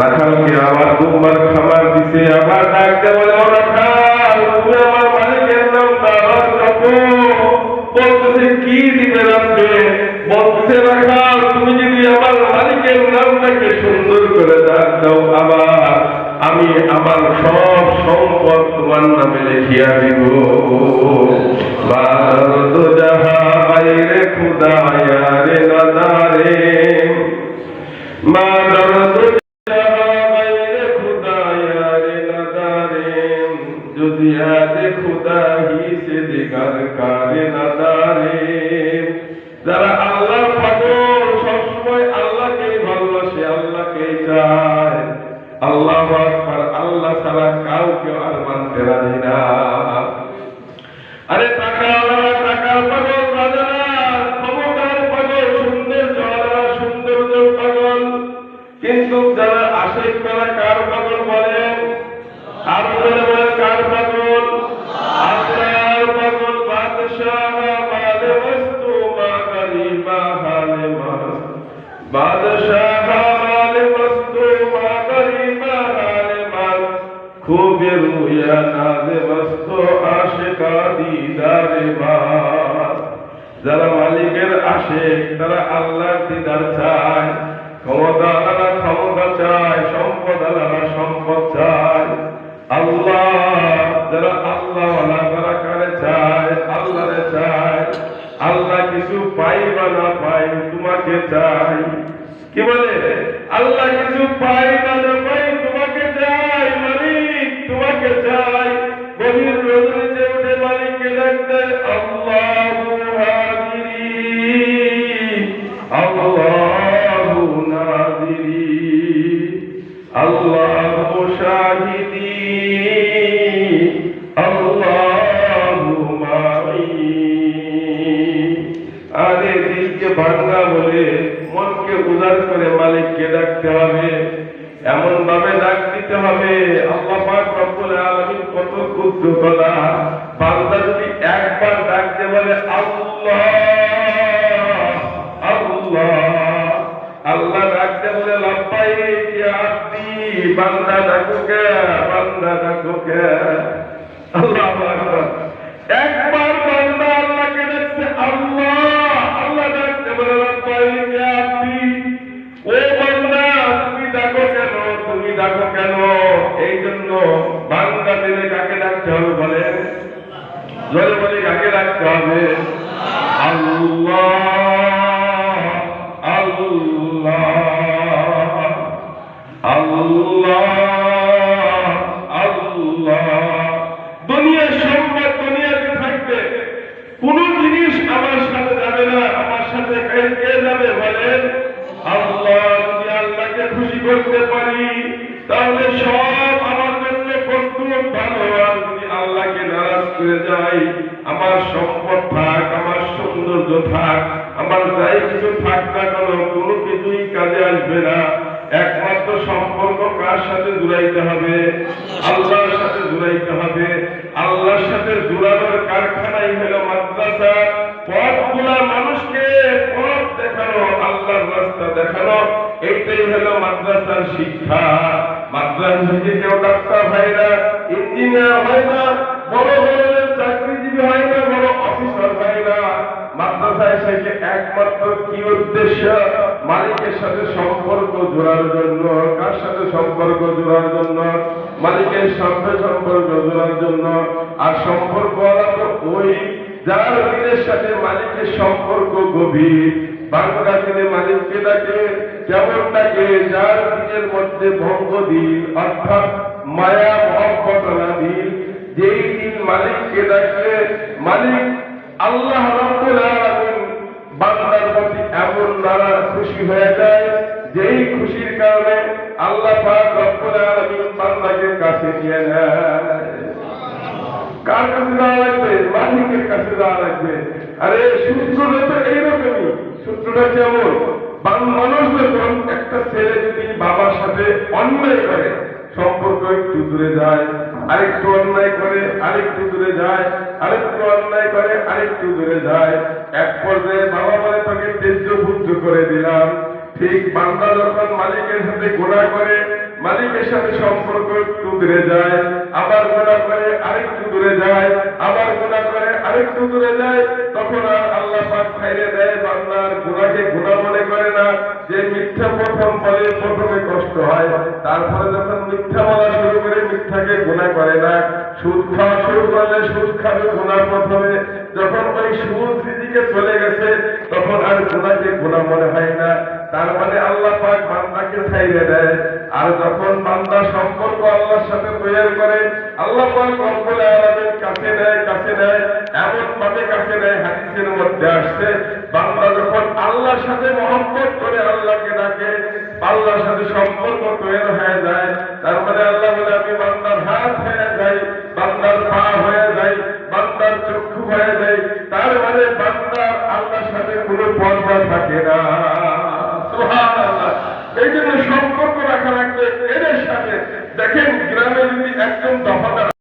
রাখালকে আবার দুবার খাবার দিছে, আবার ডাকতে বলে আমার রাখাল, তুমি যদি আমার মালিকের নামটাকে সুন্দর করে আবার আমি আমার সব সম্পদ তোমার নামে লিখিয়া দিব। যদি আদে খুদা হি সে দিগার কারে নাদারে যারা আল্লাহ পাগল, সবসময় আল্লাহকে ভালোবাসে, আল্লাহকে চায়। আল্লাহ আকবার আল্লাহ ছাড়া কাউকে আর মানতে রাজি না। আরে টাকা টাকার পাগল রাজারা, ক্ষমতার পাগল, সুন্দর জলারা সৌন্দর্য পাগল। কিন্তু যারা আশেক তারা রুয়া নাজে বস্ত দিদারে বাস যারা মালিকের আসে তারা আল্লাহর দিদার চায়। ক্ষমতা আলাদা ক্ষমতা চায় সম্পদ আলাদা সম্পদ চায়। আল্লাহ, যারা আল্লাহ তারা কারে চায়, আল্লাহরে চায়। আল্লাহ কিছু পাই বা না পাই তোমাকে চাই। কি বলে? আল্লাহ কিছু পাই বা না পাই এমন ভাবে ডাক দিতে হবে কত বান্দা যদি একবার ডাকতে বলে, আল্লাহ আল্লাহ আল্লাহ ডাকতে বলে লাম্পাই আব্দি বান্দা ডাকুকে বান্দা ডাকুকে আল্লাহ জোরে বলে কাকে ডাকতে হবে? জিনিস আমার সাথে যাবে না, আমার সাথে যাবে খুশি করতে পারি, তাহলে সব আমার জন্য প্রস্তুত ভালো আর যদি আল্লাহকে নারাজ যাই আমার সম্পদ থাক, আমার সৌন্দর্য থাক, আমার যাই কিছু থাক না কেন, কোনো কিছুই কাজে আসবে না। একমাত্র সম্পর্ক কার সাথে জুড়াইতে হবে? আল্লাহর সাথে জুড়াইতে হবে। আল্লাহর সাথে জুড়ানোর কারখানাই হলো মাদ্রাসা। পথগুলা মানুষকে পথ দেখানো, আল্লাহর রাস্তা দেখানো এইটাই হলো মাদ্রাসার শিক্ষা। মাদ্রাসা থেকে কেউ ডাক্তার হয় না, ইঞ্জিনিয়ার হয় না বড় চাকরিজীবী হয় না, বড় অফিসার হয় না। মাদ্রাসায় থেকে একমাত্র কি উদ্দেশ্য? মালিকের সাথে সম্পর্ক জোড়ার জন্য। কার সাথে সম্পর্ক জোড়ার জন্য? মালিকের সাথে সম্পর্ক জোড়ার জন্য। আর সম্পর্ক আলাদা ওই, যার দিনের সাথে মালিকের সম্পর্ক গভীর। বাংলা দিনে মালিককে ডাকে, যেমন ডাকে, যার দিনের মধ্যে ভঙ্গ দিন অর্থাৎ মায়া মহব্বত দিন যেই মালিককে ডাকলে মালিক আল্লাহ রাব্বুল বান্দার প্রতি এমন নারাজ খুশি হয়ে যায়, যেই খুশির কারণে আল্লাহ পাক বান্দাকে কাছে নিয়ে নেয়। কার কাছে যাওয়া লাগবে? মালিকের কাছে যাওয়া লাগবে। আরে, সূত্রটা তো এইরকমই। সূত্রটা কেমন? মানুষ যখন একটা ছেলে যদি বাবার সাথে অন্যায় করে একটু দূরে যায়, আরেকটু অন্যায় করে, আরেকটু দূরে যায়, আরেকটু অন্যায় করে, আরেকটু দূরে যায়। এক পর্যায়ে বাবা বলে, তোকে তেজ্য পুত্র করে দিলাম। ঠিক বান্দা যখন মালিকের সাথে গুণা করে, মালিকের সাথে সম্পর্ক একটু দূরে যায়, আবার গুণা করে, আরেকটু দূরে যায়, আবার গুণা করে, আরেকটু দূরে যায়, তখন আর চলে গেছে, তখন আর গুণাকে গুণা মনে হয় না। তার মানে আল্লাহ পাক বান্দাকে ছাইড়ে দেয়। আর যখন বান্দা সম্পর্ক আল্লাহর সাথে তৈরি করে আল্লাহ রব্বুল কাছে নেয় কাছে নেয়। এমন ভাবে কাছে নেয়, হাদিসের মধ্যে আসছে, বান্দা যখন আল্লাহর সাথে মহব্বত করে আল্লাহকে ডাকে, আল্লাহর সাথে সম্পর্ক তৈরি হয়ে যায়, তার মানে আল্লাহ বলে, আমি বান্দার হাত হয়ে যাই, বান্দার পা হয়ে যাই, বান্দার চক্ষু হয়ে যাই। তার মানে বান্দার আল্লাহর সাথে কোনো পর্দা থাকে না। এই জন্য সম্পর্ক রাখা লাগবে এদের সাথে। দেখেন um